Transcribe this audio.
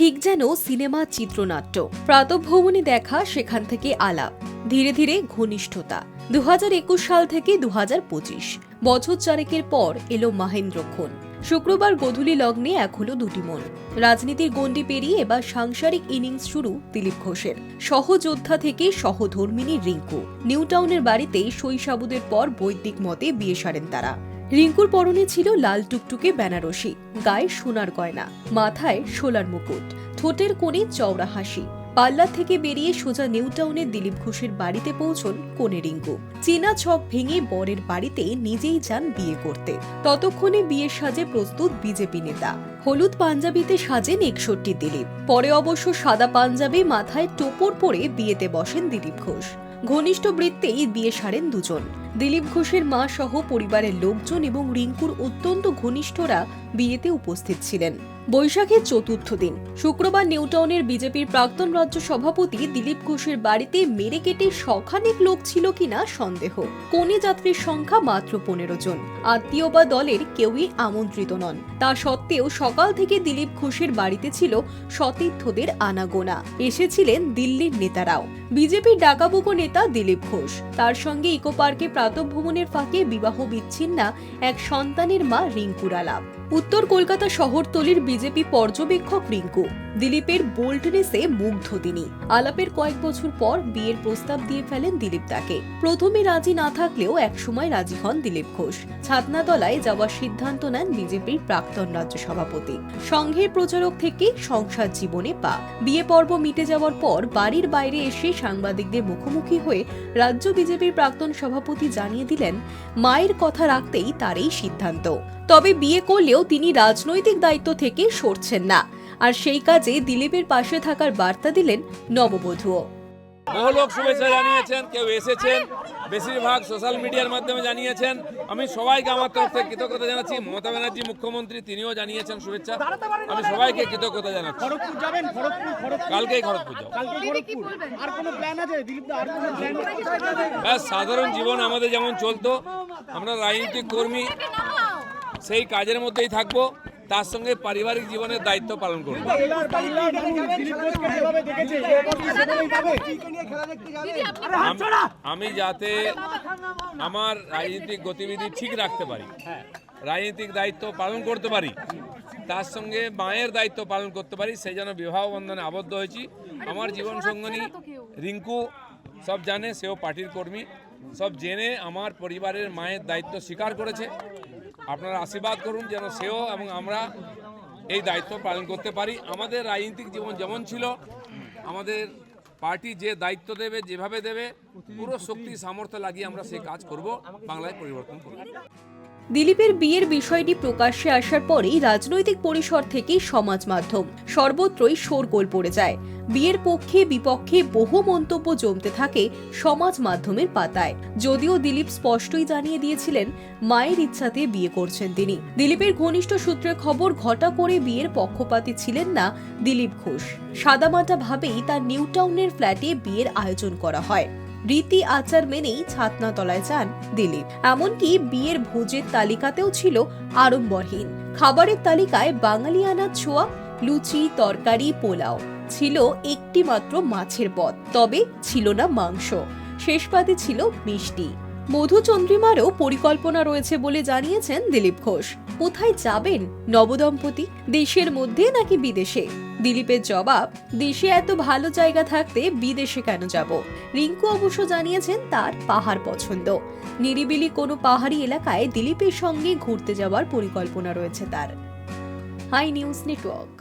ঠিক যেন সিনেমা, চিত্রনাট্য। প্রাতভ্রমণে দেখা সেখান থেকে আলাপ। ধীরে ধীরে ঘনিষ্ঠতা। দু হাজার একুশ সাল থেকে দুহাজার পঁচিশ। বছর চারেকের পর এলো মাহেন্দ্রক্ষণ শুক্রবার গধূলি লগ্নে এক হলো দুটি মন। রাজনীতির গণ্ডি পেরিয়ে এবার সাংসারিক ইনিংস শুরু দিলীপ ঘোষের। সহযোদ্ধা থেকে সহধর্মিনী রিঙ্কু। নিউ টাউনের বাড়িতেই শৈশাবুদের পর বৈদিক মতে বিয়ে সারেন তারা। রিঙ্কুর পরনে ছিল লাল টুকটুকে বেনারসি, গায়ে সোনার গয়না, মাথায় শোলার মুকুট, ঠোঁটের কোণে চওড়া হাসি। পাল্লা থেকে বেরিয়ে সোজা নিউ টাউনের দিলীপ ঘোষের বাড়িতে পৌঁছন কোনে রিঙ্কু। চীনা ছক ভেঙে বরের বাড়িতে নিজেই যান বিয়ে করতে। ততক্ষণে বিয়ের সাজে প্রস্তুত বিজেপি নেতা। হলুদ পাঞ্জাবিতে সাজেন একষট্টি দিলীপ। পরে অবশ্য সাদা পাঞ্জাবি মাথায় টোপর পরে বিয়েতে বসেন দিলীপ ঘোষ। ঘনিষ্ঠ বৃত্তেই বিয়ে সারেন দুজন। দিলীপ ঘোষের মা সহ পরিবারের লোকজন এবং রিঙ্কুর অত্যন্ত ঘনিষ্ঠরা বিয়েতে উপস্থিত ছিলেন। বৈশাখের চতুর্থ দিন, শুক্রবার নিউটাউনের বিজেপির প্রাক্তন রাজ্য সভাপতি দিলীপ ঘোষের বাড়িতে মেরে কেটে শখানেক লোক ছিল কিনা সন্দেহ। কনে যাত্রীর সংখ্যা মাত্র পনেরো জন। আত্মীয় বা দলের কেউই আমন্ত্রিত নন। তা সত্ত্বেও সকাল থেকে দিলীপ ঘোষের বাড়িতে ছিল সতীর্থদের আনাগোনা। এসেছিলেন দিল্লির নেতারাও। বিজেপির ডাকাবুকো নেতা দিলীপ ঘোষ। তার সঙ্গে ইকো পার্কে প্রাতভ্রমণের ফাঁকে বিবাহ বিচ্ছিন্না এক সন্তানের মা রিঙ্কুর আলাপ। উত্তর কলকাতা শহরতলির বিজেপি পর্যবেক্ষক রিঙ্কু, দিলীপের বোল্ডনেসে মুগ্ধ তিনি। আলাপের কয়েক বছর পর বিয়ের প্রস্তাব দিয়ে ফেলেন দিলীপ তাকে। প্রথমে রাজি না থাকলেও একসময় রাজি হন দিলীপ ঘোষ। ছাতনাতলায় যাওয়ার সিদ্ধান্ত নেন বিজেপির প্রাক্তন রাজ্য সভাপতি। সংঘের প্রচারক থেকে সংসার জীবনে পা। বিয়ে পর্ব মিটে যাওয়ার পর বাড়ির বাইরে এসে সাংবাদিকদের মুখোমুখি হয়ে রাজ্য বিজেপির প্রাক্তন সভাপতি জানিয়ে দিলেন, মায়ের কথা রাখতেই তার এই সিদ্ধান্ত। তবে বিয়ে করলেও তিনি রাজনৈতিক দায়িত্ব থেকে সরছেন না। আর সেই কাজে দিলীপের পাশে থাকার বার্তা দিলেন নববধূও। বহু লোক শুভেচ্ছা জানিয়েছেন কেউ এসেছেন বেশিরভাগ সোশ্যাল মিডিয়ার মাধ্যমে জানিয়েছেন। আমি সবাইকে আমার তরফ থেকে কৃতজ্ঞতা জানাচ্ছি। মমতা ব্যানার্জি মুখ্যমন্ত্রী তিনিও জানিয়েছেন শুভেচ্ছা। আমি সবাইকে কৃতজ্ঞতা জানাচ্ছি। খড়গপুর যাবেন খড়গপুর খড়গপুর। কালকেই খড়গপুর যাব। আর কোনো প্ল্যান আছে? দিলীপ আর কোনো প্ল্যান ব্যাস সাধারণ জীবন আমাদের যেমন চলতো আমরা রাজনৈতিক কর্মী। সেই কাজের মধ্যেই থাকব। তার সঙ্গে পারিবারিক জীবনের দায়িত্ব পালন করব। আমি যাতে আমার রাজনৈতিক গতিবিধি ঠিক রাখতে পারি, রাজনৈতিক দায়িত্ব পালন করতে পারি, তার সঙ্গে মায়ের দায়িত্ব পালন করতে পারি সেই জন্য বিবাহ বন্ধনে আবদ্ধ হয়েছি। আমার জীবন সঙ্গনী রিঙ্কু, সব জানে, সেও পার্টির কর্মী। সব জেনে আমার পরিবারের মায়ের দায়িত্ব স্বীকার করেছে। আপনারা আশীর্বাদ করুন যেন সেও এবং আমরা এই দায়িত্ব পালন করতে পারি। আমাদের রাজনৈতিক জীবন যেমন ছিল, আমাদের পার্টি যে দায়িত্ব দেবে, যেভাবে দেবে, পুরো শক্তি, সামর্থ্য লাগিয়ে আমরা সেই কাজ করব, বাংলায় পরিবর্তন করব। দিলীপের বিয়ের বিষয়টি প্রকাশ্যে আসার পরেই রাজনৈতিক পরিসর থেকে সমাজ মাধ্যম, সর্বত্রই শোরগোল পড়ে যায়। বিয়ের পক্ষে বিপক্ষে বহু মন্তব্য জমতে থাকে সমাজ মাধ্যমের পাতায়। যদিও দিলীপ স্পষ্টই জানিয়ে দিয়েছিলেন, মায়ের ইচ্ছাতে বিয়ে করছেন তিনি। দিলীপের ঘনিষ্ঠ সূত্রে খবর, ঘটা করে বিয়ের পক্ষপাতী ছিলেন না দিলীপ ঘোষ। সাদামাটা ভাবেই তার নিউ টাউনের ফ্ল্যাটে বিয়ের আয়োজন করা হয়। রীতি আচার মেনেই ছাতনাতলায় যান দিলীপ। এমনকি বিয়ের ভোজের তালিকাতেও ছিল আড়ম্বরহীন। খাবারের তালিকায় বাঙালিয়ানা ছোঁয়া, লুচি, তরকারি, পোলাও ছিল একটি মাত্র মাছের পদ। তবে ছিল না মাংস। শেষ পাতে ছিল মিষ্টি। মধুচন্দ্রিমারও পরিকল্পনা রয়েছে বলে জানিয়েছেন দিলীপ ঘোষ। কোথায় যাবেন নবদম্পতি? দেশের মধ্যে নাকি বিদেশে? দিলীপের জবাব, দেশে এত ভালো জায়গা থাকতে বিদেশে কেন যাব? রিঙ্কু অবশ্য জানিয়েছেন তার পাহাড় পছন্দ। নিরিবিলি কোনো পাহাড়ি এলাকায় দিলীপের সঙ্গে ঘুরতে যাওয়ার পরিকল্পনা রয়েছে তার। Hi news network.